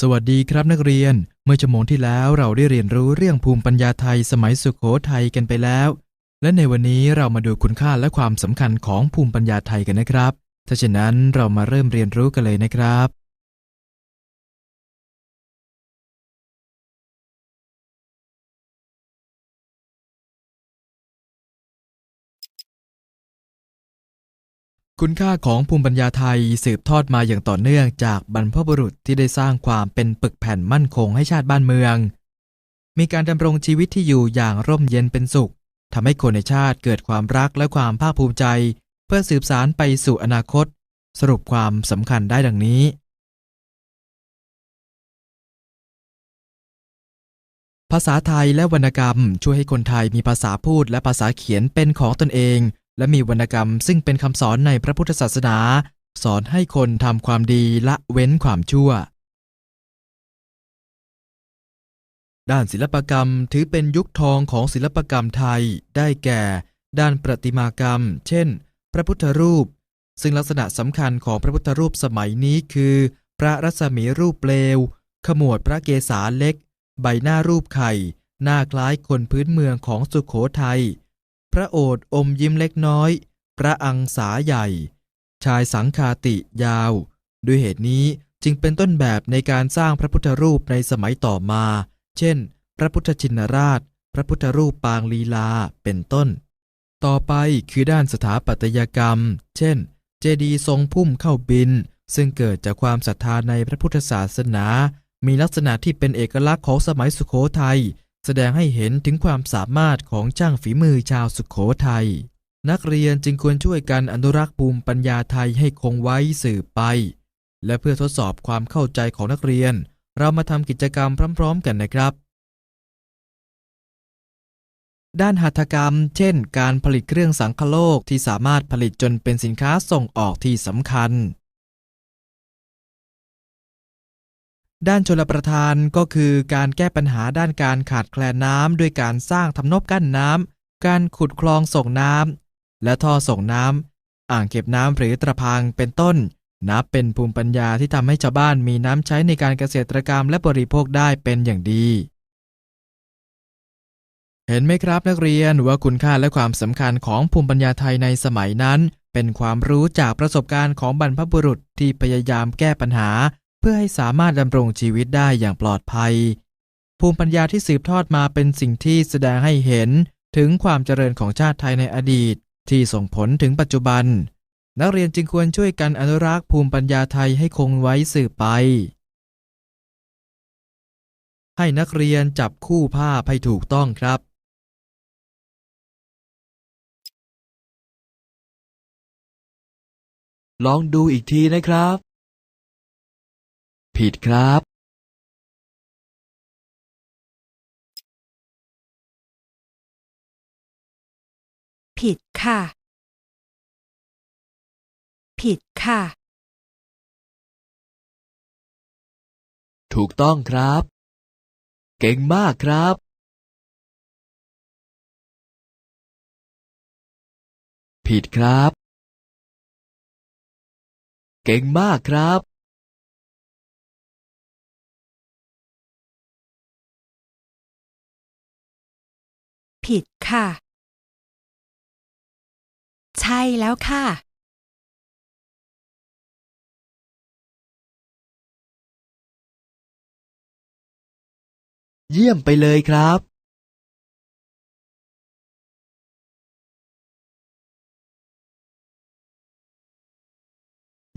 สวัสดีครับนักเรียน เมื่อชั่วโมงที่แล้วเราได้เรียนรู้เรื่องภูมิปัญญาไทยสมัยสุขโขทัยกันไปแล้ว และในวันนี้เรามาดูคุณค่าและความสำคัญของภูมิปัญญาไทยกันนะครับ ถ้าเช่นนั้นเรามาเริ่มเรียนรู้กันเลยนะครับ คุณค่าของภูมิปัญญาไทยสืบทอดมาอย่างต่อเนื่องจากบรรพบุรุษที่ได้สร้างความเป็นปึกแผ่นมั่นคงให้ชาติบ้านเมือง มีการดำรงชีวิตที่อยู่อย่างร่มเย็นเป็นสุขทำให้คนในชาติเกิดความรักและความภาคภูมิใจ เพื่อสืบสารไปสู่อนาคต สรุปความสำคัญได้ดังนี้ ภาษาไทยและวรรณกรรมช่วยให้คนไทยมีภาษาพูดและภาษาเขียนเป็นของตนเอง และมีวรรณกรรมซึ่งเป็นคำสอนในพระพุทธศาสนา สอนให้คนทำความดีละเว้นความชั่ว ด้านศิลปกรรมถือเป็นยุคทองของศิลปกรรมไทย ได้แก่ ด้านประติมากรรม เช่น พระพุทธรูป ซึ่งลักษณะสำคัญของพระพุทธรูปสมัยนี้คือ พระรัศมีรูปเปลว ขมวดพระเกศาเล็ก ใบหน้ารูปไข่ หน้าคล้ายคนพื้นเมืองของสุขโขทัย พระโอษฐ์อมยิ้มเล็กน้อย พระอังสาใหญ่ ชายสังคาติยาว ด้วยเหตุนี้จึงเป็นต้นแบบในการสร้างพระพุทธรูปในสมัยต่อมา เช่น พระพุทธชินราช พระพุทธรูปปางลีลา เป็นต้น ต่อไปคือด้านสถาปัตยกรรม เช่น เจดีย์ทรงพุ่มเข้าบิน ซึ่งเกิดจากความศรัทธาในพระพุทธศาสนา มีลักษณะที่เป็นเอกลักษณ์ของสมัยสุขโขทัย แสดงให้เห็นถึงความสามารถของช่างฝีมือชาวสุขโขทัย นักเรียนจึงควรช่วยกันอนุรักษ์ภูมิปัญญาไทยให้คงไว้สืบไป และเพื่อทดสอบความเข้าใจของนักเรียน เรามาทำกิจกรรมพร้อมๆกันนะครับ ด้านหัตถกรรม เช่น การผลิตเครื่องสังคโลกที่สามารถผลิตจนเป็นสินค้าส่งออกที่สำคัญ ด้านชลประทานก็คือการแก้ปัญหาด้านการขาดแคลนน้ำด้วยการสร้างทำนบกั้นน้ำ การขุดคลองส่งน้ำ และท่อส่งน้ำ อ่างเก็บน้ำหรือตะพังเป็นต้น นับเป็นภูมิปัญญาที่ทำให้ชาวบ้านมีน้ำใช้ในการเกษตรกรรมและบริโภคได้เป็นอย่างดี เห็นไหมครับนักเรียนว่าคุณค่าและความสำคัญของภูมิปัญญาไทยในสมัยนั้น เป็นความรู้จากประสบการณ์ของบรรพบุรุษที่พยายามแก้ปัญหา พื่อให้สามารถดำรงชีวิตได้อย่างปลอดภัย ภูมิปัญญาที่สืบทอดมาเป็นสิ่งที่แสดงให้เห็นถึงความเจริญของชาติไทยในอดีต ที่ส่งผลถึงปัจจุบัน นักเรียนจึงควรช่วยกันอนุรักษ์ภูมิปัญญาไทยให้คงไว้สืบไป ให้นักเรียนจับคู่ภาพให้ถูกต้องครับลองดูอีกทีนะครับ ผิดครับผิดค่ะ ผิดค่ะ ถูกต้องครับ เก่งมากครับ ผิดครับ เก่งมากครับ ผิดค่ะ ใช่แล้วค่ะ เยี่ยมไปเลยครับ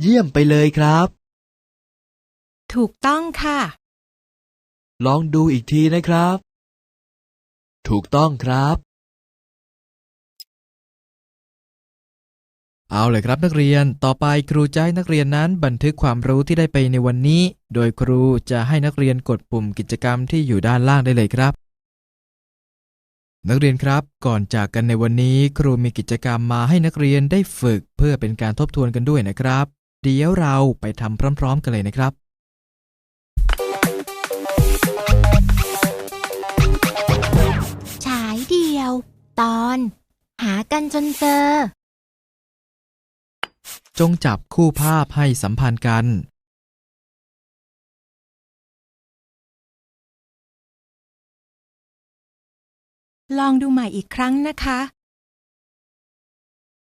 เยี่ยมไปเลยครับ ถูกต้องค่ะ ลองดูอีกทีนะครับ ถูกต้องครับ เอาเลยครับนักเรียน ต่อไปครูจะให้นักเรียนนั้นบันทึกความรู้ที่ได้ไปในวันนี้ โดยครูจะให้นักเรียนกดปุ่มกิจกรรมที่อยู่ด้านล่างได้เลยครับ นักเรียนครับ ก่อนจากกันในวันนี้ ครูมีกิจกรรมมาให้นักเรียนได้ฝึก เพื่อเป็นการทบทวนกันด้วยนะครับ เดี๋ยวเราไปทำพร้อม ๆ กันเลยนะครับ ตอน หากันจนเจอ จงจับคู่ภาพให้สัมพันธ์กัน ลองดูใหม่อีกครั้งนะคะ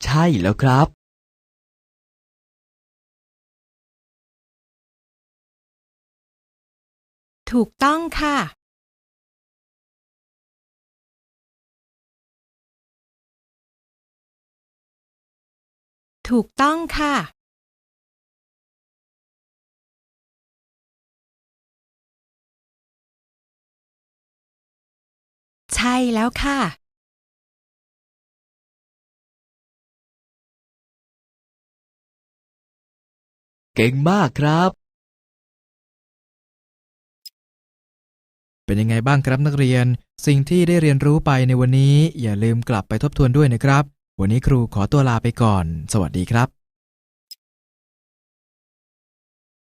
ใช่แล้วครับ ถูกต้องค่ะ ถูกต้องค่ะ ใช่แล้วค่ะ เก่งมากครับ เป็นยังไงบ้างครับนักเรียน สิ่งที่ได้เรียนรู้ไปในวันนี้ อย่าลืมกลับไปทบทวนด้วยนะครับ วันนี้ครูขอตัวลาไปก่อน สวัสดีครับ